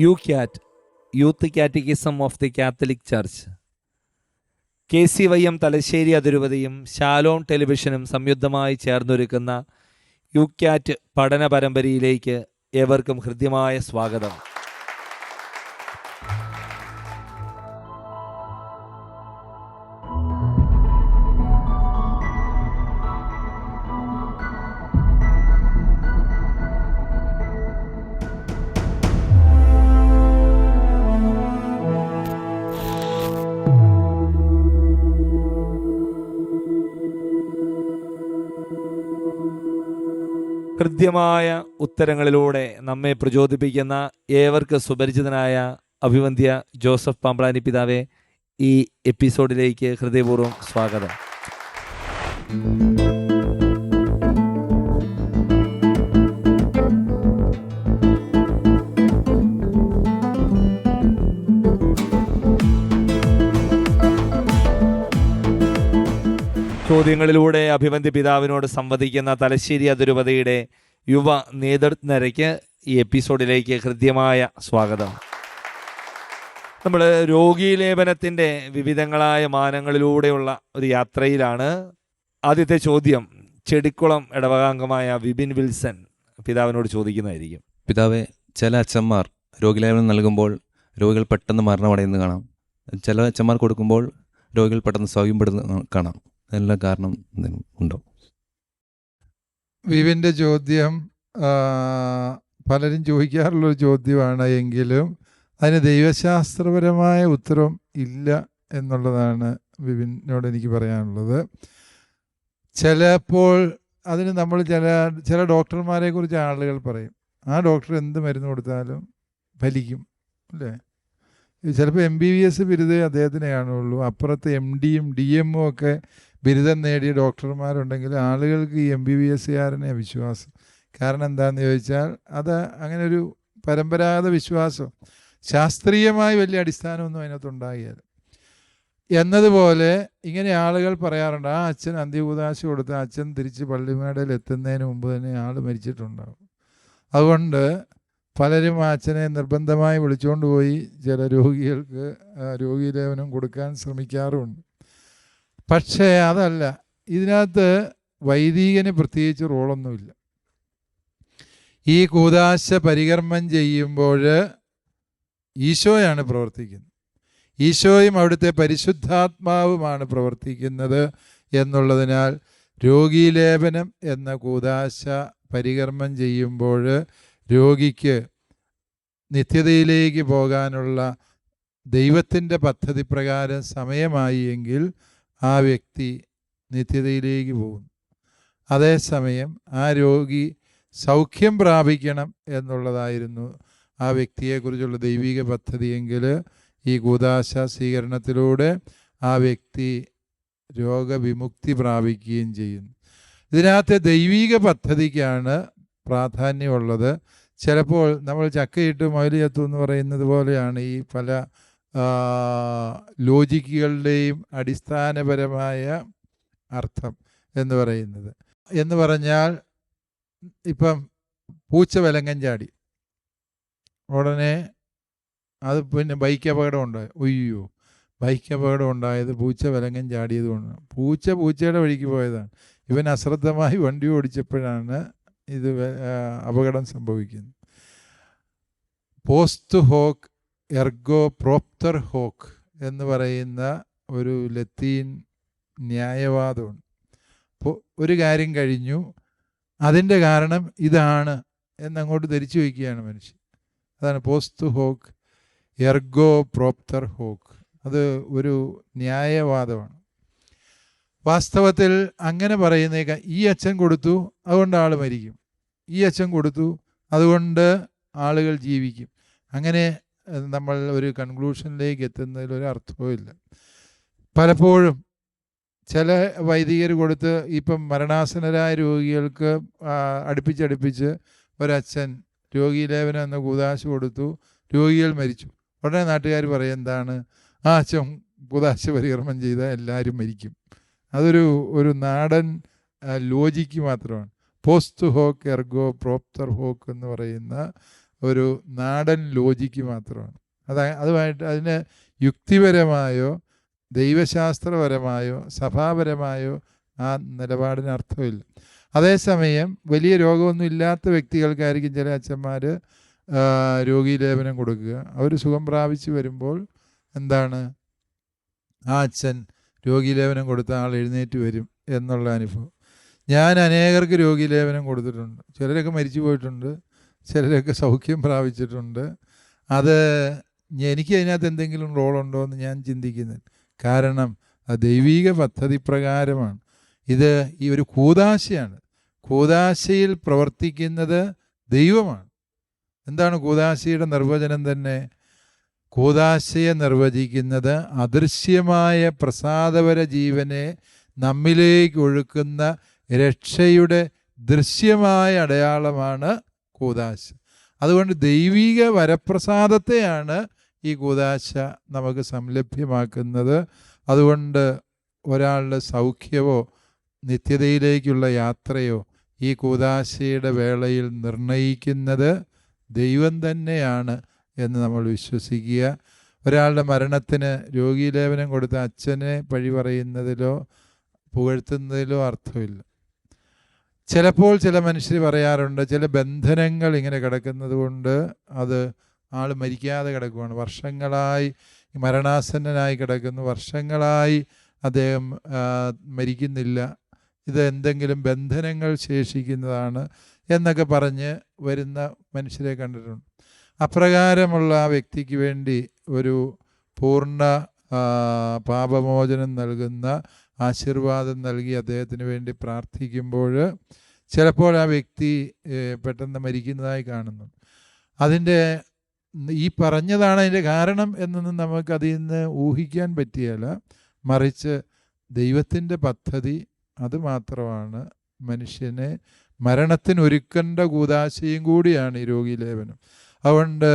YouCat youth catechism of the Catholic Church K C Y M Thalassery അതിരുപതിയും Shalom ടെലിവിഷനും സംയുക്തമായി ചേർന്നൊരുക്കുന്ന U cat പഠന പരമ്പരയിലേക്ക് ഏവർക്കും ഹൃദ്യമായ സ്വാഗതം. ഹൃദ്യമായ ഉത്തരങ്ങളിലൂടെ നമ്മെ പ്രചോദിപ്പിക്കുന്ന ഏവർക്ക് സുപരിചിതനായ അഭിവന്ധ്യ ജോസഫ് പാമ്പ്ളാനി പിതാവെ ഈ എപ്പിസോഡിലേക്ക് ഹൃദയപൂർവം സ്വാഗതം. ചോദ്യങ്ങളിലൂടെ അഭിവന്തി പിതാവിനോട് സംവദിക്കുന്ന തലശ്ശേരി അതിരുപതിയുടെ യുവ നേതൃത്വരയ്ക്ക് ഈ എപ്പിസോഡിലേക്ക് ഹൃദ്യമായ സ്വാഗതം. നമ്മൾ രോഗീലേപനത്തിന്റെ വിവിധങ്ങളായ മാനങ്ങളിലൂടെയുള്ള ഒരു യാത്രയിലാണ് ആദ്യത്തെ ചോദ്യം. ചെടിക്കുളം ഇടവകാംഗമായ വിപിൻ വിൽസൺ പിതാവിനോട് ചോദിക്കുന്നതായിരിക്കും. പിതാവെ ചില അച്ഛന്മാർ രോഗിലേപനം നൽകുമ്പോൾ രോഗികൾ പെട്ടെന്ന് മരണമടയുന്നത് കാണാം. ചില അച്ഛന്മാർ കൊടുക്കുമ്പോൾ രോഗികൾ പെട്ടെന്ന് സൗഖ്യപ്പെടുന്ന കാണാം. അതിനുള്ള കാരണം ഉണ്ടോ? വിവിന്റെ ചോദ്യം പലരും ചോദിക്കാറുള്ളൊരു ചോദ്യമാണ് എങ്കിലും അതിന് ദൈവശാസ്ത്രപരമായ ഉത്തരം ഇല്ല എന്നുള്ളതാണ് വിപിനോട് എനിക്ക് പറയാനുള്ളത്. ചിലപ്പോൾ അതിന് നമ്മൾ ചില ചില ഡോക്ടർമാരെ കുറിച്ച് ആളുകൾ പറയും ആ ഡോക്ടർ എന്ത് മരുന്ന് കൊടുത്താലും ഫലിക്കും അല്ലേ? ചിലപ്പോൾ എം ബി ബി എസ് ബിരുദേ അദ്ദേഹത്തിനെ കാണുള്ളൂ അപ്പുറത്ത് എം ഡിയും ഡി എമ്മും ഒക്കെ ബിരുദം നേടിയ ഡോക്ടർമാരുണ്ടെങ്കിൽ ആളുകൾക്ക് ഈ എം ബി ബി എസ് കാരനെ വിശ്വാസം. കാരണം എന്താണെന്ന് ചോദിച്ചാൽ അത് അങ്ങനെ ഒരു പരമ്പരാഗത വിശ്വാസം. ശാസ്ത്രീയമായി വലിയ അടിസ്ഥാനമൊന്നും അതിനകത്ത് ഉണ്ടാകില്ല എന്നതുപോലെ ഇങ്ങനെ ആളുകൾ പറയാറുണ്ട് ആ അച്ഛൻ അന്ത്യകൂതാശ കൊടുത്ത അച്ഛൻ തിരിച്ച് പള്ളിമേടയിൽ എത്തുന്നതിന് മുമ്പ് തന്നെ ആൾ മരിച്ചിട്ടുണ്ടാകും അതുകൊണ്ട് പലരും ആ അച്ഛനെ നിർബന്ധമായി വിളിച്ചുകൊണ്ട് പോയി ചില രോഗികൾക്ക് രോഗീലേവനം കൊടുക്കാൻ ശ്രമിക്കാറുമുണ്ട്. പക്ഷേ അതല്ല. ഇതിനകത്ത് വൈദികന് പ്രത്യേകിച്ച് റോളൊന്നുമില്ല. ഈ കൂതാശ പരികർമ്മം ചെയ്യുമ്പോൾ ഈശോയാണ് പ്രവർത്തിക്കുന്നത്. ഈശോയും അവിടുത്തെ പരിശുദ്ധാത്മാവുമാണ് പ്രവർത്തിക്കുന്നത് എന്നുള്ളതിനാൽ രോഗീലേപനം എന്ന കൂതാശ പരികർമ്മം ചെയ്യുമ്പോൾ രോഗിക്ക് നിത്യതയിലേക്ക് പോകാനുള്ള ദൈവത്തിന്റെ പദ്ധതി പ്രകാരം സമയമായി എങ്കിൽ ആ വ്യക്തി നിത്യതയിലേക്ക് പോകുന്നു. അതേസമയം ആ രോഗി സൗഖ്യം പ്രാപിക്കണം എന്നുള്ളതായിരുന്നു ആ വ്യക്തിയെക്കുറിച്ചുള്ള ദൈവിക പദ്ധതിയെങ്കിൽ ഈ കൂതാശ സ്വീകരണത്തിലൂടെ ആ വ്യക്തി രോഗവിമുക്തി പ്രാപിക്കുകയും ചെയ്യുന്നു. ഇതിനകത്തെ ദൈവിക പദ്ധതിക്കാണ് പ്രാധാന്യമുള്ളത്. ചിലപ്പോൾ നമ്മൾ ചക്കയിട്ട് മൊയൽ ചത്തു എന്ന് പറയുന്നത് പോലെയാണ് ഈ പല ലോജിക്കുകളുടെയും അടിസ്ഥാനപരമായ അർത്ഥം എന്ന് പറയുന്നത്. എന്ന് പറഞ്ഞാൽ ഇപ്പം പൂച്ച വിലങ്ങൻ ചാടി. ഉടനെ അത് പിന്നെ ബൈക്ക് അപകടം ഉണ്ടായി. ഒയ്യോ ബൈക്ക് അപകടം ഉണ്ടായത് പൂച്ച വിലങ്ങൻ ചാടിയത് കൊണ്ട് പൂച്ച പൂച്ചയുടെ വഴിക്ക് പോയതാണ്. ഇവൻ അശ്രദ്ധമായി വണ്ടി ഓടിച്ചപ്പോഴാണ് ഇത് അപകടം സംഭവിക്കുന്നത്. Post hoc ergo propter hoc എന്ന് പറയുന്ന ഒരു ലത്തീൻ ന്യായവാദമുണ്ട്. അപ്പോൾ ഒരു കാര്യം കഴിഞ്ഞു. അതിന്റെ കാരണം ഇതാണ് എന്നങ്ങോട്ട് ധരിച്ചു വയ്ക്കുകയാണ് മനുഷ്യൻ. അതാണ് post hoc ergo propter hoc. അത് ഒരു ന്യായവാദമാണ്. വാസ്തവത്തിൽ അങ്ങനെ പറയുന്നേക്ക. ഈ അച്ഛൻ കൊടുത്തു അതുകൊണ്ട് ആൾ മരിക്കും. ഈ അച്ഛൻ കൊടുത്തു അതുകൊണ്ട് ആളുകൾ ജീവിക്കും. അങ്ങനെ നമ്മൾ ഒരു കൺക്ലൂഷനിലേക്ക് എത്തുന്നതിൽ ഒരു അർത്ഥവുമില്ല. പലപ്പോഴും ചില വൈദികർ കൊടുത്ത് ഇപ്പം മരണാസനരായ രോഗികൾക്ക് അടുപ്പിച്ചടുപ്പിച്ച് ഒരച്ഛൻ രോഗീലേപനം എന്ന കൂതാശ കൊടുത്തു രോഗികൾ മരിച്ചു. ഉടനെ നാട്ടുകാർ പറയും എന്താണ്? ആ അച്ഛൻ കൂതാശ പരികർമ്മം ചെയ്താൽ എല്ലാവരും മരിക്കും. അതൊരു ഒരു നാടൻ ലോജിക്ക് മാത്രമാണ്. Post hoc ergo propter hoc എന്ന് പറയുന്ന ഒരു നാടൻ ലോജിക്ക് മാത്രമാണ്. അത് അതുമായിട്ട് അതിന് യുക്തിപരമായോ ദൈവശാസ്ത്രപരമായോ സഭാപരമായോ ആ നിലപാടിന് അർത്ഥമില്ല. അതേസമയം വലിയ രോഗമൊന്നും ഇല്ലാത്ത വ്യക്തികൾക്കായിരിക്കും ചില അച്ഛന്മാർ രോഗീലേപനം കൊടുക്കുക. അവർ സുഖം പ്രാപിച്ച് വരുമ്പോൾ എന്താണ്? ആ അച്ഛൻ രോഗീലേപനം കൊടുത്ത ആൾ എഴുന്നേറ്റ് വരും എന്നുള്ള അനുഭവം. ഞാൻ അനേകർക്ക് രോഗീലേപനം കൊടുത്തിട്ടുണ്ട്. ചിലരൊക്കെ മരിച്ചു പോയിട്ടുണ്ട്. ചിലരൊക്കെ സൗഖ്യം പ്രാപിച്ചിട്ടുണ്ട്. അത് എനിക്ക് അതിനകത്ത് എന്തെങ്കിലും റോളുണ്ടോ എന്ന് ഞാൻ ചിന്തിക്കുന്നില്ല. കാരണം അത് ദൈവീക പദ്ധതി പ്രകാരമാണ്. ഇത് ഈ ഒരു കൂതാശയാണ്. കൂതാശയിൽ പ്രവർത്തിക്കുന്നത് ദൈവമാണ്. എന്താണ് കൂതാശയുടെ നിർവചനം തന്നെ? കൂതാശയെ നിർവചിക്കുന്നത് അദൃശ്യമായ പ്രസാദപര ജീവനെ നമ്മിലേക്ക് ഒഴുക്കുന്ന രക്ഷയുടെ ദൃശ്യമായ അടയാളമാണ് കൂതാശ. അതുകൊണ്ട് ദൈവിക വരപ്രസാദത്തെയാണ് ഈ കൂതാശ നമുക്ക് സംലഭ്യമാക്കുന്നത്. അതുകൊണ്ട് ഒരാളുടെ സൗഖ്യമോ നിത്യതയിലേക്കുള്ള യാത്രയോ ഈ കൂതാശയുടെ വേളയിൽ നിർണയിക്കുന്നത് ദൈവം തന്നെയാണ് എന്ന് നമ്മൾ വിശ്വസിക്കുക. ഒരാളുടെ മരണത്തിന് രോഗീലേപനം കൊടുത്ത അച്ഛനെ പഴി പറയുന്നതിലോ പുകഴ്ത്തുന്നതിലോ അർത്ഥമില്ല. ചിലപ്പോൾ ചില മനുഷ്യർ പറയാറുണ്ട് ചില ബന്ധനങ്ങൾ ഇങ്ങനെ കിടക്കുന്നത് കൊണ്ട് അത് ആൾ മരിക്കാതെ കിടക്കുകയാണ് വർഷങ്ങളായി മരണാസന്നനായി കിടക്കുന്നു വർഷങ്ങളായി അദ്ദേഹം മരിക്കുന്നില്ല. ഇത് എന്തെങ്കിലും ബന്ധനങ്ങൾ ശേഷിക്കുന്നതാണ് എന്നൊക്കെ പറഞ്ഞ് വരുന്ന മനുഷ്യരെ കണ്ടിട്ടുണ്ട്. അപ്രകാരമുള്ള ആ വ്യക്തിക്ക് വേണ്ടി ഒരു പൂർണ പാപമോചനം നൽകുന്ന ആശീർവാദം നൽകി അദ്ദേഹത്തിന് വേണ്ടി പ്രാർത്ഥിക്കുമ്പോൾ ചിലപ്പോൾ ആ വ്യക്തി പെട്ടെന്ന് മരിക്കുന്നതായി കാണുന്നു. അതിന്റെ ഈ പറഞ്ഞതാണ് അതിന്റെ കാരണം എന്നൊന്നും നമുക്ക് അതിൽ നിന്ന് ഊഹിക്കാൻ പറ്റിയല്ല. മറിച്ച് ദൈവത്തിന്റെ പദ്ധതി അതുമാത്രമാണ് മനുഷ്യനെ മരണത്തിനൊരുക്കേണ്ട കൂതാശയും കൂടിയാണ് ഈ രോഗീലേപനം അതുകൊണ്ട്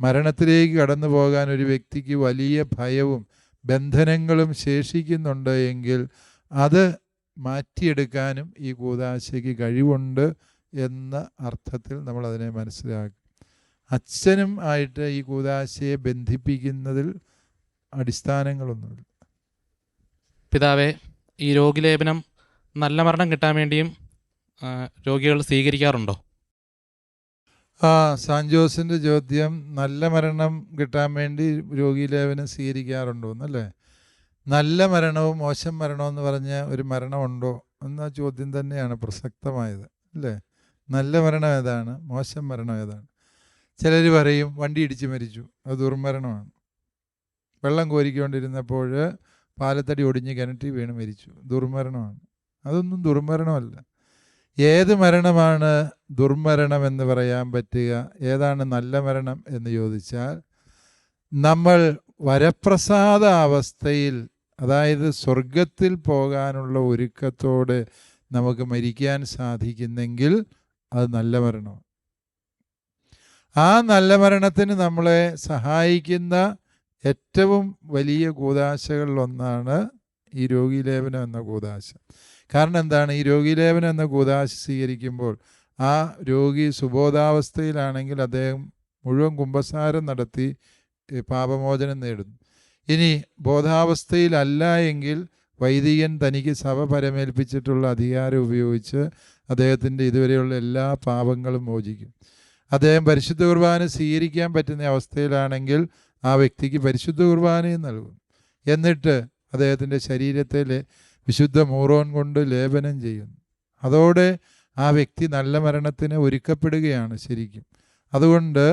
മരണത്തിലേക്ക് കടന്നു പോകാൻ ഒരു വ്യക്തിക്ക് വലിയ ഭയവും ബന്ധനങ്ങളും ശേഷിക്കുന്നുണ്ട് എങ്കിൽ അത് മാറ്റിയെടുക്കാനും ഈ കൂതാശയ്ക്ക് കഴിവുണ്ട് എന്ന അർത്ഥത്തിൽ നമ്മൾ അതിനെ മനസ്സിലാക്കും. അച്ഛനും ആയിട്ട് ഈ കൂതാശയെ ബന്ധിപ്പിക്കുന്നതിൽ അടിസ്ഥാനങ്ങളൊന്നുമില്ല. പിതാവേ ഈ രോഗിലേപനം നല്ല മരണം കിട്ടാൻ വേണ്ടിയും രോഗികൾ സ്വീകരിക്കാറുണ്ടോ? ആ സാൻജോസിന്റെ ചോദ്യം നല്ല മരണം കിട്ടാൻ വേണ്ടി രോഗീലേപനം സ്വീകരിക്കാറുണ്ടോ എന്നല്ലേ? നല്ല മരണവും മോശം മരണവും എന്ന് പറഞ്ഞ ഒരു മരണമുണ്ടോ എന്ന ചോദ്യം തന്നെയാണ് പ്രസക്തമായത് അല്ലേ? നല്ല മരണം ഏതാണ്? മോശം മരണം ഏതാണ്? ചിലർ പറയും വണ്ടി ഇടിച്ച് മരിച്ചു അത് ദുർമരണമാണ്. വെള്ളം കോരിക്കൊണ്ടിരുന്നപ്പോൾ പാലത്തടി ഒടിഞ്ഞ് കിണറ്റി വീണ് മരിച്ചു ദുർമരണമാണ്. അതൊന്നും ദുർമരണമല്ല. ഏത് മരണമാണ് ദുർമരണം എന്ന് പറയാൻ പറ്റുക? ഏതാണ് നല്ല മരണം എന്ന് ചോദിച്ചാൽ നമ്മൾ വരപ്രസാദ അവസ്ഥയിൽ അതായത് സ്വർഗത്തിൽ പോകാനുള്ള ഒരുക്കത്തോട് നമുക്ക് മരിക്കാൻ സാധിക്കുന്നെങ്കിൽ അത് നല്ല മരണമാണ്. ആ നല്ല മരണത്തിന് നമ്മളെ സഹായിക്കുന്ന ഏറ്റവും വലിയ കൂതാശകളിലൊന്നാണ് ഈ രോഗീലേപനം എന്ന കൂതാശ കാരണം എന്താണ്? ഈ രോഗീലേപനം എന്ന കൂതാശ സ്വീകരിക്കുമ്പോൾ ആ രോഗി സുബോധാവസ്ഥയിലാണെങ്കിൽ അദ്ദേഹം മുഴുവൻ കുംഭസാരം നടത്തി പാപമോചനം നേടുന്നു. ഇനി ബോധാവസ്ഥയിലല്ല എങ്കിൽ വൈദികൻ തനിക്ക് സഭ പരമേൽപ്പിച്ചിട്ടുള്ള അധികാരം ഉപയോഗിച്ച് അദ്ദേഹത്തിന്റെ ഇതുവരെയുള്ള എല്ലാ പാപങ്ങളും മോചിക്കും. അദ്ദേഹം പരിശുദ്ധ കുർബാന സ്വീകരിക്കാൻ പറ്റുന്ന അവസ്ഥയിലാണെങ്കിൽ ആ വ്യക്തിക്ക് പരിശുദ്ധ കുർബാനയും നൽകും. എന്നിട്ട് അദ്ദേഹത്തിന്റെ ശരീരത്തിലെ വിശുദ്ധ മൂറോൻ കൊണ്ട് ലേപനം ചെയ്യുന്നു. അതോടെ ആ വ്യക്തി നല്ല മരണത്തിന് ഒരുക്കപ്പെടുകയാണ് ശരിക്കും. അതുകൊണ്ട്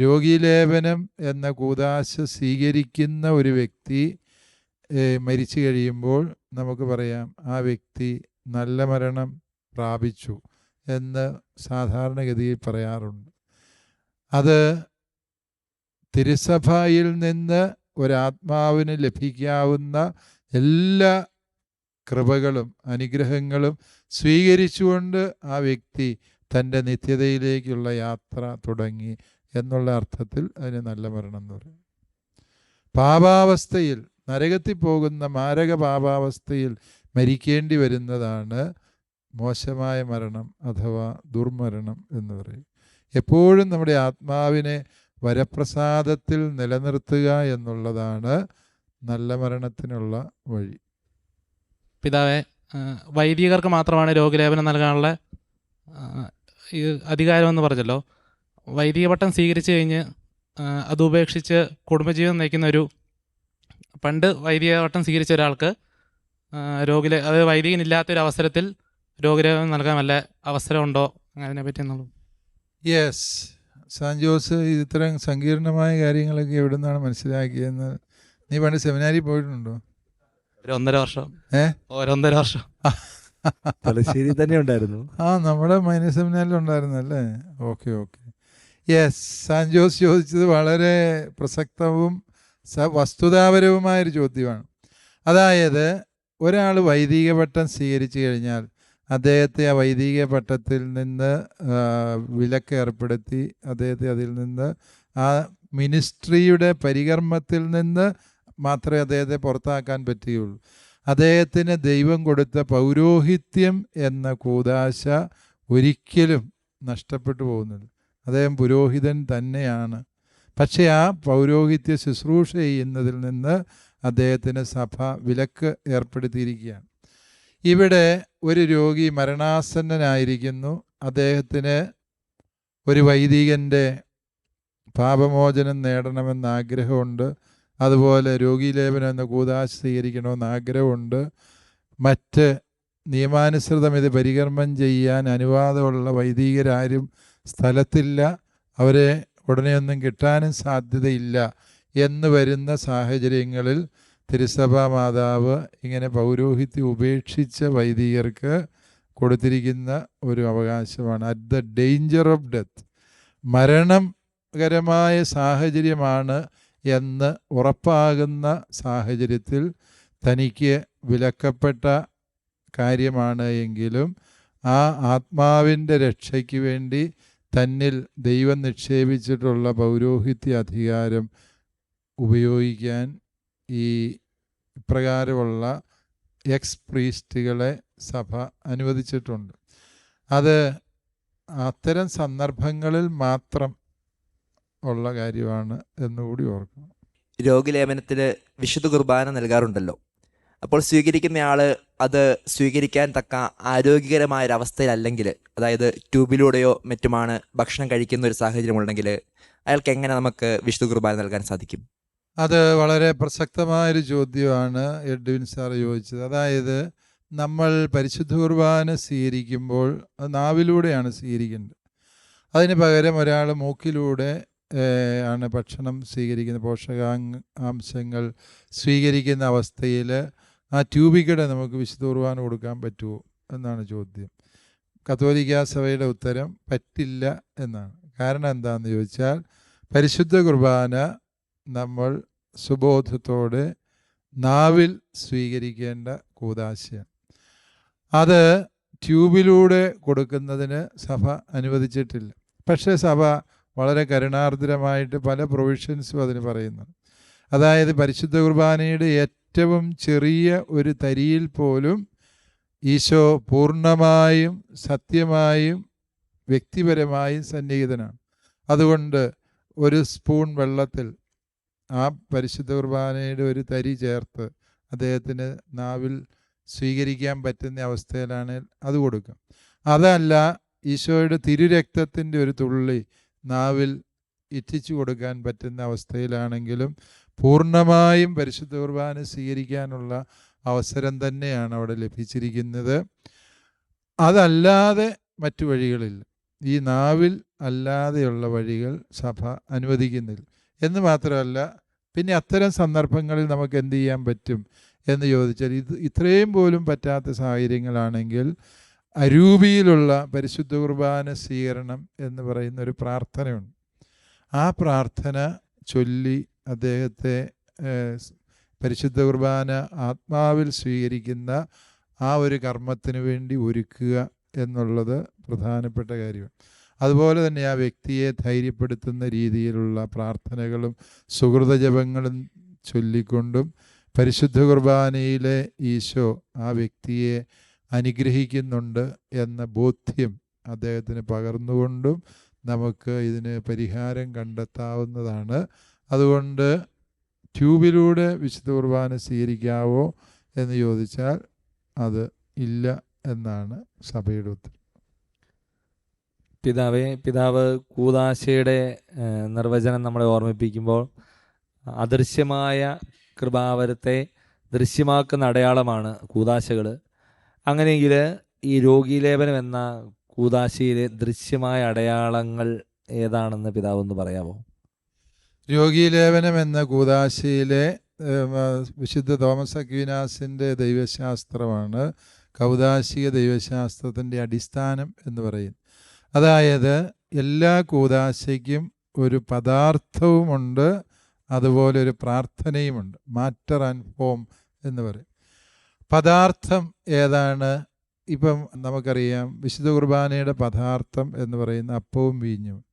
രോഗീലേപനം എന്ന കൂതാശ സ്വീകരിക്കുന്ന ഒരു വ്യക്തി മരിച്ചു കഴിയുമ്പോൾ നമുക്ക് പറയാം ആ വ്യക്തി നല്ല മരണം പ്രാപിച്ചു എന്ന് സാധാരണഗതിയിൽ പറയാറുണ്ട്. അത് തിരുസഭയിൽ നിന്ന് ഒരാത്മാവിന് ലഭിക്കാവുന്ന എല്ലാ കൃപകളും അനുഗ്രഹങ്ങളും സ്വീകരിച്ചുകൊണ്ട് ആ വ്യക്തി തന്റെ നിത്യതയിലേക്കുള്ള യാത്ര തുടങ്ങി എന്നുള്ള അർത്ഥത്തിൽ അതിന് നല്ല മരണം എന്ന് പറയും. പാപാവസ്ഥയിൽ നരകത്തിൽ പോകുന്ന മാരക പാപാവസ്ഥയിൽ മരിക്കേണ്ടി വരുന്നതാണ് മോശമായ മരണം അഥവാ ദുർമരണം എന്ന് പറയും. എപ്പോഴും നമ്മുടെ ആത്മാവിനെ വരപ്രസാദത്തിൽ നിലനിർത്തുക എന്നുള്ളതാണ് നല്ല മരണത്തിനുള്ള വഴി. പിതാവെ വൈദികർക്ക് മാത്രമാണ് രോഗലേപനം നൽകാനുള്ള അധികാരമെന്ന് പറഞ്ഞല്ലോ. വൈദിക പട്ടം സ്വീകരിച്ചു കഴിഞ്ഞ് അത് ഉപേക്ഷിച്ച് കുടുംബജീവിതം നയിക്കുന്ന ഒരു പണ്ട് വൈദിക പട്ടം സ്വീകരിച്ച ഒരാൾക്ക് രോഗിലെ അതായത് വൈദികനില്ലാത്തൊരു അവസരത്തിൽ രോഗലേപനം നൽകാൻ വല്ല അവസരമുണ്ടോ അതിനെപ്പറ്റി എന്നുള്ളത് യെസ് സാൻ ജോസ് ഇത്തരം സങ്കീർണമായ കാര്യങ്ങളൊക്കെ എവിടെ നിന്നാണ് മനസ്സിലാക്കിയെന്ന് നീ പണ്ട് സെമിനാരിൽ പോയിട്ടുണ്ടോ? ഒരു ഒന്നര വർഷം. ഏ? ഒരൊന്നര വർഷം. തലശ്ശേരി തന്നെ ഉണ്ടായിരുന്നു. ആ നമ്മുടെ മൈനർ സെമിനാറിൽ ഉണ്ടായിരുന്നല്ലേ ഓക്കെ ഓക്കെ. യെസ് സാൻജോസ് ചോദിച്ചത് വളരെ പ്രസക്തവും സ വസ്തുതാപരവുമായൊരു ചോദ്യമാണ്. അതായത് ഒരാൾ വൈദിക പട്ടം സ്വീകരിച്ചു കഴിഞ്ഞാൽ അദ്ദേഹത്തെ ആ വൈദിക പട്ടത്തിൽ നിന്ന് വിലക്ക് ഏർപ്പെടുത്തി അദ്ദേഹത്തെ അതിൽ നിന്ന് ആ മിനിസ്ട്രിയുടെ പരികർമ്മത്തിൽ നിന്ന് മാത്രമേ അദ്ദേഹത്തെ പുറത്താക്കാൻ പറ്റുകയുള്ളൂ. അദ്ദേഹത്തിന് ദൈവം കൊടുത്ത പൗരോഹിത്യം എന്ന കൂതാശ ഒരിക്കലും നഷ്ടപ്പെട്ടു പോകുന്നില്ല. അദ്ദേഹം പുരോഹിതൻ തന്നെയാണ്. പക്ഷേ ആ പൗരോഹിത്യ ശുശ്രൂഷ ചെയ്യുന്നതിൽ നിന്ന് അദ്ദേഹത്തിന് സഭ വിലക്ക് ഏർപ്പെടുത്തിയിരിക്കുകയാണ്. ഇവിടെ ഒരു രോഗി മരണാസന്നനായിരിക്കുന്നു. അദ്ദേഹത്തിന് ഒരു വൈദികന്റെ പാപമോചനം നേടണമെന്ന് ആഗ്രഹമുണ്ട്. അതുപോലെ രോഗീലേപനം എന്ന കൂതാശ സ്വീകരിക്കണമെന്ന് ആഗ്രഹമുണ്ട്. മറ്റ് നിയമാനുസൃതം ഇത് പരികർമ്മം ചെയ്യാൻ അനുവാദമുള്ള വൈദികരാരും സ്ഥലത്തില്ല. അവരെ ഉടനെയൊന്നും കിട്ടാനും സാധ്യതയില്ല എന്ന് വരുന്ന സാഹചര്യങ്ങളിൽ തിരുസഭാ മാതാവ് ഇങ്ങനെ പൗരോഹിത്യം ഉപേക്ഷിച്ച വൈദികർക്ക് കൊടുത്തിരിക്കുന്ന ഒരു അവകാശമാണ്. At the danger of death മരണകരമായ സാഹചര്യമാണ് എന്ന് ഉറപ്പാകുന്ന സാഹചര്യത്തിൽ തനിക്ക് വിലക്കപ്പെട്ട കാര്യമാണ് എങ്കിലും ആ ആത്മാവിന്റെ രക്ഷയ്ക്ക് വേണ്ടി തന്നിൽ ദൈവം നിക്ഷേപിച്ചിട്ടുള്ള പൗരോഹിത്യ അധികാരം ഉപയോഗിക്കാൻ ഈ ഇപ്രകാരമുള്ള എക്സ് പ്രീസ്റ്റുകളെ സഭ അനുവദിച്ചിട്ടുണ്ട്. അത് അത്തരം സന്ദർഭങ്ങളിൽ മാത്രം ഉള്ള കാര്യമാണ് എന്നുകൂടി ഓർക്കണം. രോഗിലേപനത്തിന് വിശുദ്ധ കുർബാന നൽകാറുണ്ടല്ലോ. അപ്പോൾ സ്വീകരിക്കുന്നയാൾ അത് സ്വീകരിക്കാൻ തക്ക ആരോഗ്യകരമായ ഒരു അവസ്ഥയിലല്ലെങ്കിൽ അതായത് ട്യൂബിലൂടെയോ മറ്റുമാണ് ഭക്ഷണം കഴിക്കുന്ന ഒരു സാഹചര്യം ഉണ്ടെങ്കിൽ അയാൾക്ക് എങ്ങനെ നമുക്ക് വിശുദ്ധ കുർബാന നൽകാൻ സാധിക്കും? അത് വളരെ പ്രസക്തമായൊരു ചോദ്യമാണ് എഡ്വിൻ സാർ ചോദിച്ചത്. അതായത് നമ്മൾ പരിശുദ്ധ കുർബാന സ്വീകരിക്കുമ്പോൾ അത് നാവിലൂടെയാണ് സ്വീകരിക്കേണ്ടത്. അതിന് പകരം ഒരാൾ മൂക്കിലൂടെ ആണ് ഭക്ഷണം സ്വീകരിക്കുന്ന പോഷകാംശങ്ങൾ സ്വീകരിക്കുന്ന അവസ്ഥയിൽ ആ ട്യൂബിക്കടെ നമുക്ക് വിശുദ്ധ കൊടുക്കാൻ പറ്റുമോ എന്നാണ് ചോദ്യം. കത്തോലിക്ക സഭയുടെ ഉത്തരം പറ്റില്ല എന്നാണ്. കാരണം എന്താണെന്ന് ചോദിച്ചാൽ പരിശുദ്ധ കുർബാന നമ്മൾ സുബോധത്തോടെ നാവിൽ സ്വീകരിക്കേണ്ട കൂതാശയം അത് ട്യൂബിലൂടെ കൊടുക്കുന്നതിന് സഭ അനുവദിച്ചിട്ടില്ല. പക്ഷേ സഭ വളരെ കരുണാർദ്രമായിട്ട് പല പ്രൊവിഷൻസും അതിന് പറയുന്നു. അതായത് പരിശുദ്ധ കുർബാനയുടെ ഏറ്റവും ചെറിയ ഒരു തരിയിൽ പോലും ഈശോ പൂർണമായും സത്യമായും വ്യക്തിപരമായും സന്നിഹിതനാണ്. അതുകൊണ്ട് ഒരു സ്പൂൺ വെള്ളത്തിൽ ആ പരിശുദ്ധ കുർബാനയുടെ ഒരു തരി ചേർത്ത് അദ്ദേഹത്തിന് നാവിൽ സ്വീകരിക്കാൻ പറ്റുന്ന അവസ്ഥയിലാണ് അത് കൊടുക്കും അതല്ല ഈശോയുടെ തിരുരക്തത്തിന്റെ ഒരു തുള്ളി നാവിൽ ഇച്ഛിച്ചു കൊടുക്കാൻ പറ്റുന്ന അവസ്ഥയിലാണെങ്കിലും പൂർണമായും പരിശുദ്ധ കുർബാന സ്വീകരിക്കാനുള്ള അവസരം തന്നെയാണ് അവിടെ ലഭിച്ചിരിക്കുന്നത്. അതല്ലാതെ മറ്റു വഴികളില്ല. ഈ നാവിൽ അല്ലാതെയുള്ള വഴികൾ സഭ അനുവദിക്കുന്നില്ല. എന്ന് മാത്രമല്ല പിന്നെ അത്തരം സന്ദർഭങ്ങളിൽ നമുക്ക് എന്ത് ചെയ്യാൻ പറ്റും എന്ന് ചോദിച്ചാൽ ഇത് ഇത്രയും പോലും പറ്റാത്ത സാഹചര്യങ്ങളാണെങ്കിൽ അരൂപിയിലുള്ള പരിശുദ്ധ കുർബാന സ്വീകരണം എന്ന് പറയുന്ന ഒരു പ്രാർത്ഥനയുണ്ട്. ആ പ്രാർത്ഥന ചൊല്ലി അദ്ദേഹത്തെ പരിശുദ്ധ കുർബാന ആത്മാവിൽ സ്വീകരിക്കുന്ന ആ ഒരു കർമ്മത്തിന് വേണ്ടി ഒരുക്കുക എന്നുള്ളത് പ്രധാനപ്പെട്ട കാര്യമാണ്. അതുപോലെ തന്നെ ആ വ്യക്തിയെ ധൈര്യപ്പെടുത്തുന്ന രീതിയിലുള്ള പ്രാർത്ഥനകളും സുഹൃതജപങ്ങളും ചൊല്ലിക്കൊണ്ടും പരിശുദ്ധ കുർബാനയിലെ ഈശോ ആ വ്യക്തിയെ അനുഗ്രഹിക്കുന്നുണ്ട് എന്ന ബോധ്യം അദ്ദേഹത്തിന് പകർന്നുകൊണ്ടും നമുക്ക് ഇതിന് പരിഹാരം കണ്ടെത്താവുന്നതാണ്. അതുകൊണ്ട് ട്യൂബിലൂടെ വിശുദ്ധ കുർബാന സ്വീകരിക്കാവോ എന്ന് ചോദിച്ചാൽ അത് ഇല്ല എന്നാണ് സഭയുടെ ഉത്തരം. പിതാവെ പിതാവ് കൂതാശയുടെ നിർവചനം നമ്മളെ ഓർമ്മിപ്പിക്കുമ്പോൾ അദൃശ്യമായ കൃപാവരത്തെ ദൃശ്യമാക്കുന്ന അടയാളമാണ് കൂതാശകൾ അങ്ങനെയെങ്കിൽ ഈ രോഗീലേപനം എന്ന കൂതാശിയിലെ ദൃശ്യമായ അടയാളങ്ങൾ ഏതാണെന്ന് പിതാവ് ഒന്ന് പറയാമോ? രോഗീലേപനം എന്ന കൂതാശിയിലെ വിശുദ്ധ തോമസ് അക്വീനാസിന്റെ ദൈവശാസ്ത്രമാണ് കൗതാശിക ദൈവശാസ്ത്രത്തിന്റെ അടിസ്ഥാനം എന്ന് പറയും അതായത് എല്ലാ കൂതാശയ്ക്കും ഒരു പദാർത്ഥവുമുണ്ട് അതുപോലെ ഒരു പ്രാർത്ഥനയുമുണ്ട്. മാറ്റർ ആൻഡ് ഫോം എന്ന് പറയും. പദാർത്ഥം ഏതാണ്? ഇപ്പം നമുക്കറിയാം വിശുദ്ധ കുർബാനയുടെ പദാർത്ഥം എന്ന് പറയുന്ന അപ്പവും വീഞ്ഞും.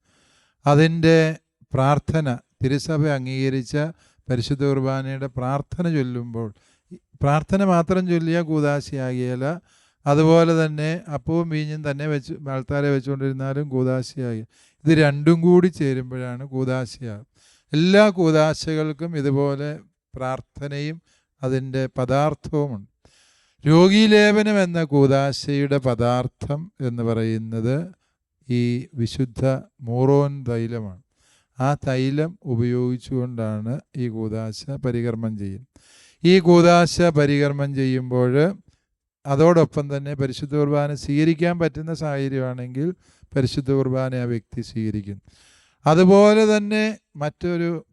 അതിന്റെ പ്രാർത്ഥന തിരുസഭ അംഗീകരിച്ച പരിശുദ്ധ കുർബാനയുടെ പ്രാർത്ഥന ചൊല്ലുമ്പോൾ പ്രാർത്ഥന മാത്രം ചൊല്ലിയ കൂതാശിയാകിയല്ല അതുപോലെ തന്നെ അപ്പവും വീഞ്ഞും തന്നെ വെച്ച് ആൾത്താരെ വെച്ചുകൊണ്ടിരുന്നാലും കൂതാശയാകി ഇത് രണ്ടും കൂടി ചേരുമ്പോഴാണ് കൂതാശിയാകും എല്ലാ കൂതാശകൾക്കും ഇതുപോലെ പ്രാർത്ഥനയും അതിന്റെ പദാർത്ഥവുമുണ്ട്. രോഗീലേപനം എന്ന കൂതാശയുടെ പദാർത്ഥം എന്ന് പറയുന്നത് ഈ വിശുദ്ധ മൂറോൻ തൈലമാണ്. ആ തൈലം ഉപയോഗിച്ചുകൊണ്ടാണ് ഈ കൂതാശ പരികർമ്മം ചെയ്യുന്നത്. ഈ കൂതാശ പരികർമ്മം ചെയ്യുമ്പോൾ അതോടൊപ്പം തന്നെ പരിശുദ്ധ കുർബാന സ്വീകരിക്കാൻ പറ്റുന്ന സാഹചര്യമാണെങ്കിൽ പരിശുദ്ധ കുർബാന ആ വ്യക്തി സ്വീകരിക്കുന്നു. അതുപോലെ തന്നെ മറ്റൊരു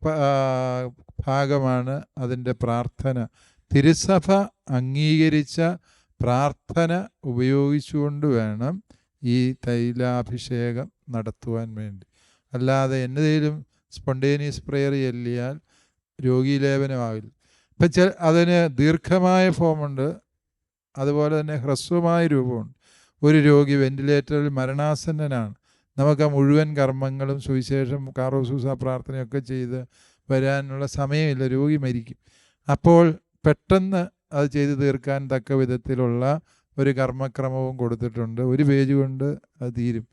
ഭാഗമാണ് അതിന്റെ പ്രാർത്ഥന. തിരുസഭ അംഗീകരിച്ച പ്രാർത്ഥന ഉപയോഗിച്ചുകൊണ്ട് വേണം ഈ തൈലാഭിഷേകം നടത്തുവാൻ വേണ്ടി. അല്ലാതെ എന്നതേലും സ്പോണ്ടേനിയസ് പ്രെയർ ചൊല്ലിയാൽ രോഗീലേപനമാകില്ല ഇപ്പം ചെ അതിന് ദീർഘമായ ഫോമുണ്ട്. അതുപോലെ തന്നെ ഹ്രസ്വമായ രൂപമുണ്ട്. ഒരു രോഗി വെന്റിലേറ്ററിൽ മരണാസന്നനാണ്. നമുക്ക് ആ മുഴുവൻ കർമ്മങ്ങളും സുവിശേഷം കാറോസൂസ പ്രാർത്ഥനയൊക്കെ ചെയ്ത് വരാനുള്ള സമയമില്ല. രോഗി മരിക്കും. അപ്പോൾ പെട്ടെന്ന് അത് ചെയ്തു തീർക്കാൻ തക്ക വിധത്തിലുള്ള ഒരു കർമ്മക്രമവും കൊടുത്തിട്ടുണ്ട്. ഒരു പേജ് കൊണ്ട് അത് തീരും.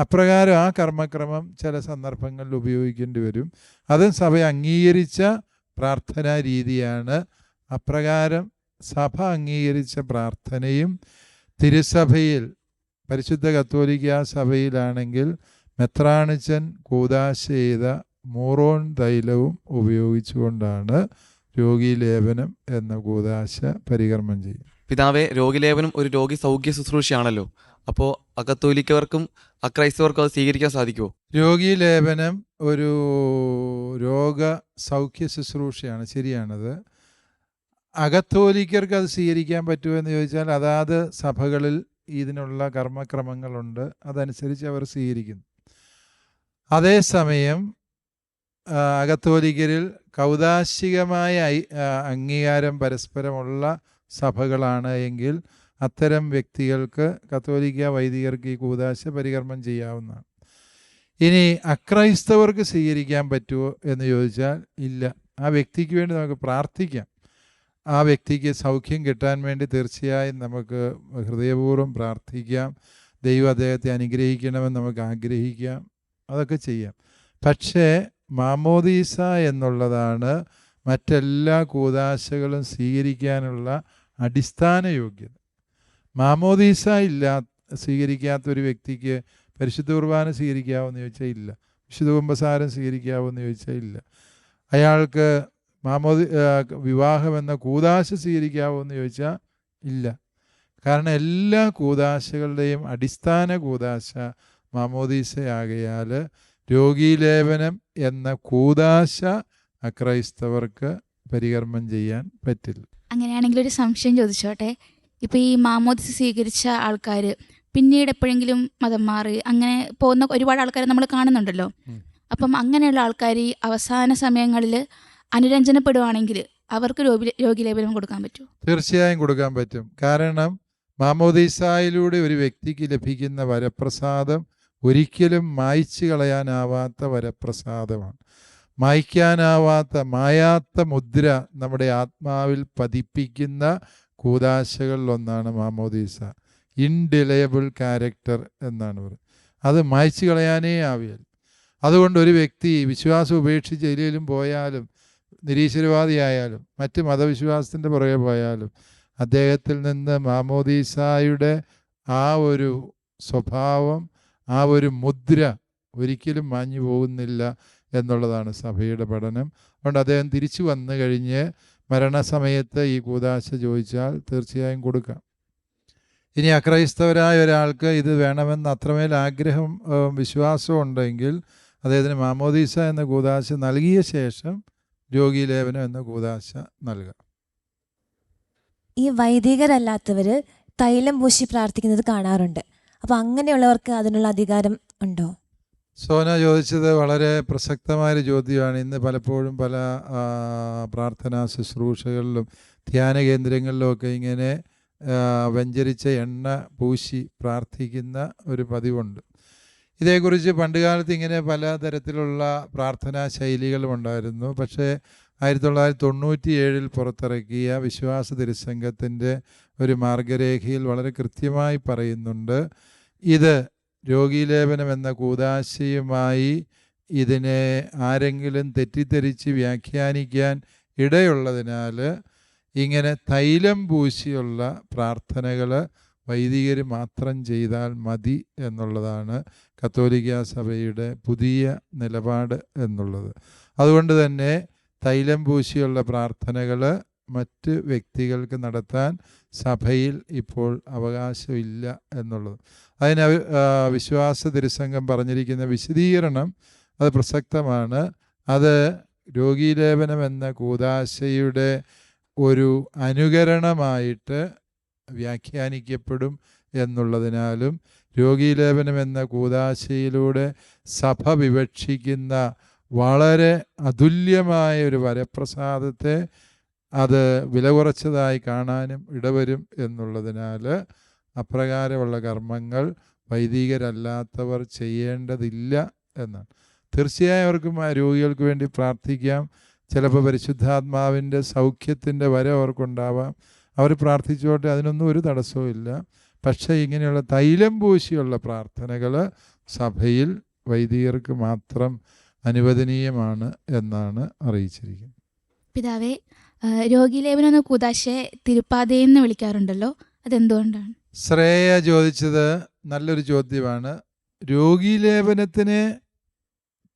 അപ്രകാരം ആ കർമ്മക്രമം ചില സന്ദർഭങ്ങളിൽ ഉപയോഗിക്കേണ്ടി വരും. അതും സഭ അംഗീകരിച്ച പ്രാർത്ഥനാ രീതിയാണ്. അപ്രകാരം സഭ അംഗീകരിച്ച പ്രാർത്ഥനയും തിരുസഭയിൽ പരിശുദ്ധ കത്തോലിക്ക സഭയിലാണെങ്കിൽ മെത്രാണിച്ചൻ കൂതാശ ചെയ്ത മൂറോൺ തൈലവും ഉപയോഗിച്ചുകൊണ്ടാണ് രോഗീലേപനം എന്ന കൂതാശ പരികർമ്മം ചെയ്യും. പിതാവെ രോഗിലേപനം ഒരു രോഗി സൗഖ്യ ശുശ്രൂഷയാണല്ലോ. അപ്പോൾ അകത്തോലിക്കവർക്കും അക്രൈസ്തവർക്കും അത് സ്വീകരിക്കാൻ സാധിക്കുമോ രോഗീലേപനം ഒരു രോഗ സൗഖ്യ ശുശ്രൂഷയാണ് ശരിയാണത്. അകത്തോലിക്കർക്ക് അത് സ്വീകരിക്കാൻ പറ്റുമോ എന്ന് ചോദിച്ചാൽ അതാത് സഭകളിൽ ഇതിനുള്ള കർമ്മക്രമങ്ങളുണ്ട്. അതനുസരിച്ച് അവർ സ്വീകരിക്കുന്നു. അതേസമയം അകത്തോലിക്കരിൽ കൗതാശികമായ അംഗീകാരം പരസ്പരമുള്ള സഭകളാണ് എങ്കിൽ അത്തരം വ്യക്തികൾക്ക് കത്തോലിക്ക വൈദികർക്ക് ഈ കൂതാശ പരികർമ്മം ചെയ്യാവുന്നതാണ്. ഇനി അക്രൈസ്തവർക്ക് സ്വീകരിക്കാൻ പറ്റുമോ എന്ന് ചോദിച്ചാൽ ഇല്ല. ആ വ്യക്തിക്ക് വേണ്ടി നമുക്ക് പ്രാർത്ഥിക്കാം. ആ വ്യക്തിക്ക് സൗഖ്യം കിട്ടാൻ വേണ്ടി തീർച്ചയായും നമുക്ക് ഹൃദയപൂർവം പ്രാർത്ഥിക്കാം. ദൈവം അദ്ദേഹത്തെ അനുഗ്രഹിക്കണമെന്ന് നമുക്ക് ആഗ്രഹിക്കാം. അതൊക്കെ ചെയ്യാം. പക്ഷേ മാമോദീസ എന്നുള്ളതാണ് മറ്റെല്ലാ കൂതാശകളും സ്വീകരിക്കാനുള്ള അടിസ്ഥാന യോഗ്യത. മാമോദീസ ഇല്ലാ സ്വീകരിക്കാത്ത ഒരു വ്യക്തിക്ക് പരിശുദ്ധ കുർബാന സ്വീകരിക്കാവെന്ന് ചോദിച്ചാൽ ഇല്ല. വിശുദ്ധ കുംഭസാരം സ്വീകരിക്കാവെന്ന് ചോദിച്ചാൽ ഇല്ല. അയാൾക്ക് മാമോദി വിവാഹമെന്ന കൂതാശ സ്വീകരിക്കാവോ എന്ന് ചോദിച്ചാൽ ഇല്ല. കാരണം എല്ലാ കൂതാശകളുടെയും അടിസ്ഥാന കൂതാശ മാമോദീസയാകയാൽ രോഗീലേപനം എന്ന കൂതാശ അക്രൈസ്തവർക്ക് പരികർമ്മം ചെയ്യാൻ പറ്റില്ല. അങ്ങനെയാണെങ്കിൽ ഒരു സംശയം ചോദിച്ചോട്ടെ? ഇപ്പോൾ ഈ മാമോദിസ് സ്വീകരിച്ച ആൾക്കാര് പിന്നീട് എപ്പോഴെങ്കിലും മതം മാറി അങ്ങനെ പോകുന്ന ഒരുപാട് ആൾക്കാരെ നമ്മൾ കാണുന്നുണ്ടല്ലോ. അപ്പം അങ്ങനെയുള്ള ആൾക്കാർ ഈ അവസാന സമയങ്ങളിൽ അനുരഞ്ജനപ്പെടുവാണെങ്കിൽ അവർക്ക് രോഗി രോഗിലേപനം കൊടുക്കാൻ പറ്റും തീർച്ചയായും കൊടുക്കാൻ പറ്റും. കാരണം മാമോദീസായിലൂടെ ഒരു വ്യക്തിക്ക് ലഭിക്കുന്ന വരപ്രസാദം ഒരിക്കലും മായ്ച്ചു കളയാനാവാത്ത വരപ്രസാദമാണ്. മായ്ക്കാനാവാത്ത മായാത്ത മുദ്ര നമ്മുടെ ആത്മാവിൽ പതിപ്പിക്കുന്ന കൂതാശകളിലൊന്നാണ് മാമോദീസ. ഇൻഡിലയബിൾ ക്യാരക്ടർ എന്നാണ് പറയുന്നത്. അത് മായ്ച്ചു കളയാനേ ആവില്ല അതുകൊണ്ട് ഒരു വ്യക്തി വിശ്വാസം ഉപേക്ഷിച്ച് ജയിലിലും പോയാലും നിരീശ്വരവാദിയായാലും മറ്റ് മതവിശ്വാസത്തിന്റെ പുറകെ പോയാലും അദ്ദേഹത്തിൽ നിന്ന് മാമോദീസായുടെ ആ ഒരു സ്വഭാവം ആ ഒരു മുദ്ര ഒരിക്കലും മാഞ്ഞു പോകുന്നില്ല എന്നുള്ളതാണ് സഭയുടെ പഠനം. അതുകൊണ്ട് അദ്ദേഹം തിരിച്ചു വന്നു കഴിഞ്ഞ് മരണസമയത്ത് ഈ കൂതാശ ചോദിച്ചാൽ തീർച്ചയായും കൊടുക്കാം. ഇനി അക്രൈസ്തവരായ ഒരാൾക്ക് ഇത് വേണമെന്ന് അത്രമേൽ ആഗ്രഹം വിശ്വാസം ഉണ്ടെങ്കിൽ അദ്ദേഹത്തിന് മാമോദീസ എന്ന കൂതാശ നൽകിയ ശേഷം രോഗീലേപനം എന്ന കൂതാശ നൽകാം. ഈ വൈദികരല്ലാത്തവർ തൈലം പൂശി പ്രാർത്ഥിക്കുന്നത് കാണാറുണ്ട്. അപ്പോൾ അങ്ങനെയുള്ളവർക്ക് അതിനുള്ള അധികാരം ഉണ്ടോ? സോന ചോദിച്ചത് വളരെ പ്രസക്തമായ ഒരു ചോദ്യമാണ്. ഇന്ന് പലപ്പോഴും പല പ്രാർത്ഥനാ ശുശ്രൂഷകളിലും ധ്യാന കേന്ദ്രങ്ങളിലും ഒക്കെ ഇങ്ങനെ വെഞ്ചരിച്ച എണ്ണ പൂശി പ്രാർത്ഥിക്കുന്ന ഒരു പതിവുണ്ട്. ഇതേക്കുറിച്ച് പണ്ടുകാലത്ത് ഇങ്ങനെ പലതരത്തിലുള്ള പ്രാർത്ഥനാ ശൈലികളും ഉണ്ടായിരുന്നു. പക്ഷേ ആയിരത്തി തൊള്ളായിരത്തി തൊണ്ണൂറ്റി ഏഴിൽ പുറത്തിറക്കിയ വിശ്വാസ തിരുസംഘത്തിന്റെ ഒരു മാർഗരേഖയിൽ വളരെ കൃത്യമായി പറയുന്നുണ്ട്. ഇത് രോഗീലേപനം എന്ന കൂതാശയുമായി ഇതിനെ ആരെങ്കിലും തെറ്റിദ്ധരിച്ച് വ്യാഖ്യാനിക്കാൻ ഇടയുള്ളതിനാൽ ഇങ്ങനെ തൈലം പൂശിയുള്ള പ്രാർത്ഥനകൾ വൈദികർ മാത്രം ചെയ്താൽ മതി എന്നുള്ളതാണ് കത്തോലിക്ക സഭയുടെ പുതിയ നിലപാട് എന്നുള്ളത്. അതുകൊണ്ട് തന്നെ തൈലം പൂശിയുള്ള പ്രാർത്ഥനകൾ മറ്റ് വ്യക്തികൾക്ക് നടത്താൻ സഭയിൽ ഇപ്പോൾ അവകാശമില്ല എന്നുള്ളത്. അതിന് വിശ്വാസ തിരുസംഘം പറഞ്ഞിരിക്കുന്ന വിശദീകരണം അത് പ്രസക്തമാണ്. അത് രോഗീലേപനം എന്ന കൂതാശയുടെ ഒരു അനുകരണമായിട്ട് വ്യാഖ്യാനിക്കപ്പെടും എന്നുള്ളതിനാലും രോഗീലേപനം എന്ന കൂതാശയിലൂടെ സഭ വിവക്ഷിക്കുന്ന വളരെ അതുല്യമായ ഒരു വരപ്രസാദത്തെ അത് വില കുറച്ചതായി കാണാനും ഇടവരും എന്നുള്ളതിനാൽ അപ്രകാരമുള്ള കർമ്മങ്ങൾ വൈദികരല്ലാത്തവർ ചെയ്യേണ്ടതില്ല എന്നാണ്. തീർച്ചയായും അവർക്കും രോഗികൾക്ക് വേണ്ടി പ്രാർത്ഥിക്കാം. ചിലപ്പോൾ പരിശുദ്ധാത്മാവിന്റെ സൗഖ്യത്തിന്റെ വരെ അവർക്കുണ്ടാവാം. അവർ പ്രാർത്ഥിച്ചോട്ടെ അതിനൊന്നും ഒരു തടസ്സവും ഇല്ല. പക്ഷേ ഇങ്ങനെയുള്ള തൈലം പൂശിയുള്ള പ്രാർത്ഥനകൾ സഭയിൽ വൈദികർക്ക് മാത്രം അനുവദനീയമാണ് എന്നാണ് അറിയിച്ചിരിക്കുന്നത്. പിതാവേ രോഗീലേപനം എന്ന കൂതാശയെ തിരുപ്പാതയെന്ന് വിളിക്കാറുണ്ടല്ലോ. അതെന്തുകൊണ്ടാണ്? ശ്രേയ ചോദിച്ചത് നല്ലൊരു ചോദ്യമാണ്. രോഗീലേപനത്തിന്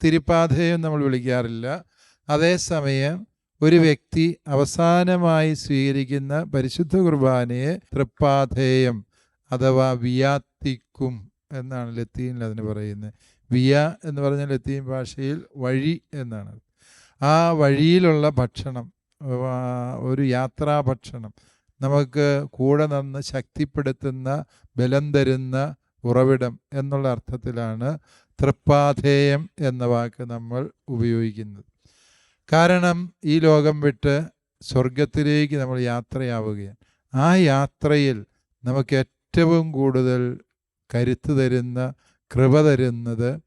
തിരുപ്പാധേയം നമ്മൾ വിളിക്കാറില്ല. അതേസമയം ഒരു വ്യക്തി അവസാനമായി സ്വീകരിക്കുന്ന പരിശുദ്ധ കുർബാനയെ തൃപ്പാധേയം അഥവാ വിയാത്തിക്കും എന്നാണ് ലത്തീനിൽ അതിന് പറയുന്നത്. വിയ എന്ന് പറഞ്ഞാൽ ലത്തീൻ ഭാഷയിൽ വഴി എന്നാണ്. ആ വഴിയിലുള്ള ഭക്ഷണം ഒരു യാത്രാ ഭക്ഷണം നമുക്ക് കൂടെ നിന്ന് ശക്തിപ്പെടുത്തുന്ന ബലം തരുന്ന ഉറവിടം എന്നുള്ള അർത്ഥത്തിലാണ് തൃപ്പാധേയം എന്ന വാക്ക് നമ്മൾ ഉപയോഗിക്കുന്നത്. കാരണം ഈ ലോകം വിട്ട് സ്വർഗത്തിലേക്ക് നമ്മൾ യാത്രയാവുകയാണ്. ആ യാത്രയിൽ നമുക്ക് ഏറ്റവും കൂടുതൽ കരുത്ത് തരുന്ന കൃപ തരുന്നത്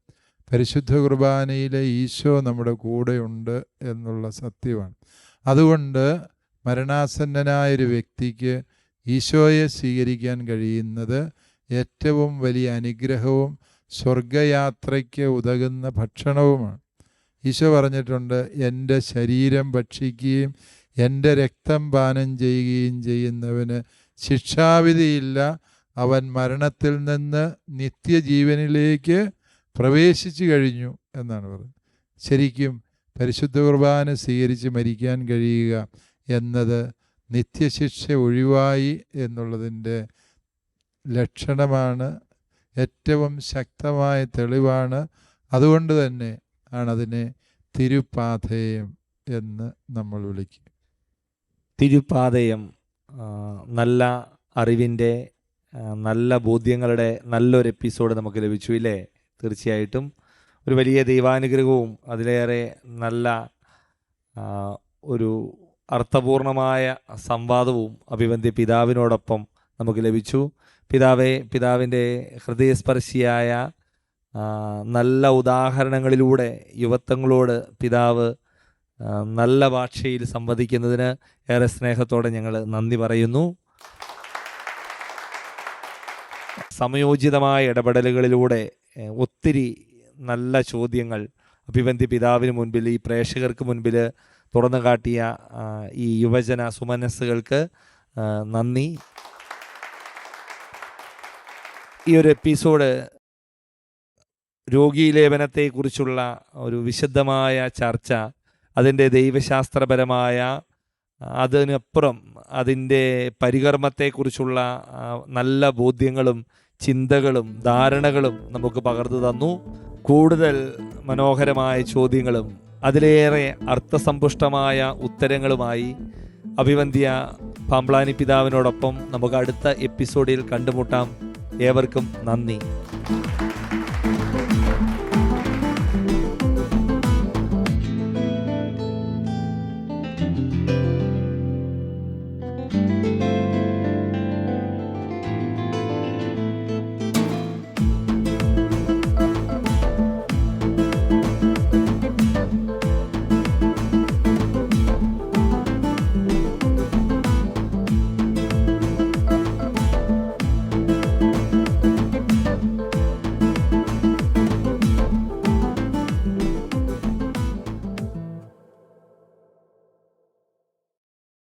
പരിശുദ്ധ കുർബാനയിലെ ഈശോ നമ്മുടെ കൂടെയുണ്ട് എന്നുള്ള സത്യമാണ്. അതുകൊണ്ട് മരണാസന്നനായ ഒരു വ്യക്തിക്ക് ഈശോയെ സ്വീകരിക്കാൻ കഴിയുന്നത് ഏറ്റവും വലിയ അനുഗ്രഹവും സ്വർഗയാത്രയ്ക്ക് ഉതകുന്ന ഭക്ഷണവുമാണ്. ഈശോ പറഞ്ഞിട്ടുണ്ട് എന്റെ ശരീരം ഭക്ഷിക്കുകയും എന്റെ രക്തം പാനം ചെയ്യുകയും ചെയ്യുന്നവന് ശിക്ഷാവിധിയില്ല. അവൻ മരണത്തിൽ നിന്ന് നിത്യജീവനിലേക്ക് പ്രവേശിച്ചു കഴിഞ്ഞു എന്നാണ് പറയുന്നത്. ശരിക്കും പരിശുദ്ധ കുർബാന സ്വീകരിച്ച് മരിക്കാൻ കഴിയുക എന്നത് നിത്യശിക്ഷ ഒഴിവായി എന്നുള്ളതിന്റെ ലക്ഷണമാണ് ഏറ്റവും ശക്തമായ തെളിവാണ്. അതുകൊണ്ട് തന്നെ ആണതിനെ തിരുപ്പാതയം എന്ന് നമ്മൾ വിളിക്കുക തിരുപ്പാതയം നല്ല അറിവിന്റെ നല്ല ബോധ്യങ്ങളുടെ നല്ലൊരു എപ്പിസോഡ് നമുക്ക് ലഭിച്ചു ഇല്ലേ? തീർച്ചയായിട്ടും. ഒരു വലിയ ദൈവാനുഗ്രഹവും അതിലേറെ നല്ല ഒരു അർത്ഥപൂർണമായ സംവാദവും അഭിവന്ദ്യ പിതാവിനോടൊപ്പം നമുക്ക് ലഭിച്ചു. പിതാവെ പിതാവിന്റെ ഹൃദയസ്പർശിയായ നല്ല ഉദാഹരണങ്ങളിലൂടെ യുവത്വങ്ങളോട് പിതാവ് നല്ല ഭാഷയിൽ സംവദിക്കുന്നതിന് ഏറെ സ്നേഹത്തോടെ ഞങ്ങൾ നന്ദി പറയുന്നു. സമയോചിതമായ ഇടപെടലുകളിലൂടെ ഒത്തിരി നല്ല ചോദ്യങ്ങൾ അഭിവന്തി പിതാവിന് മുൻപിൽ ഈ പ്രേക്ഷകർക്ക് മുൻപിൽ തുറന്നു കാട്ടിയ ഈ യുവജന സുമനസ്സുകൾക്ക് നന്ദി. ഈ ഒരു എപ്പിസോഡ് രോഗീലേപനത്തെക്കുറിച്ചുള്ള ഒരു വിശദമായ ചർച്ച അതിന്റെ ദൈവശാസ്ത്രപരമായ അതിനപ്പുറം അതിന്റെ പരികർമ്മത്തെക്കുറിച്ചുള്ള നല്ല ബോധ്യങ്ങളും ചിന്തകളും ധാരണകളും നമുക്ക് പകർന്നു തന്നു. കൂടുതൽ മനോഹരമായ ചോദ്യങ്ങളും അതിലേറെ അർത്ഥസമ്പുഷ്ടമായ ഉത്തരങ്ങളുമായി അഭിവന്ധ്യ പാമ്പ്ലാനി പിതാവിനോടൊപ്പം നമുക്ക് അടുത്ത എപ്പിസോഡിൽ കണ്ടുമുട്ടാം. ഏവർക്കും നന്ദി.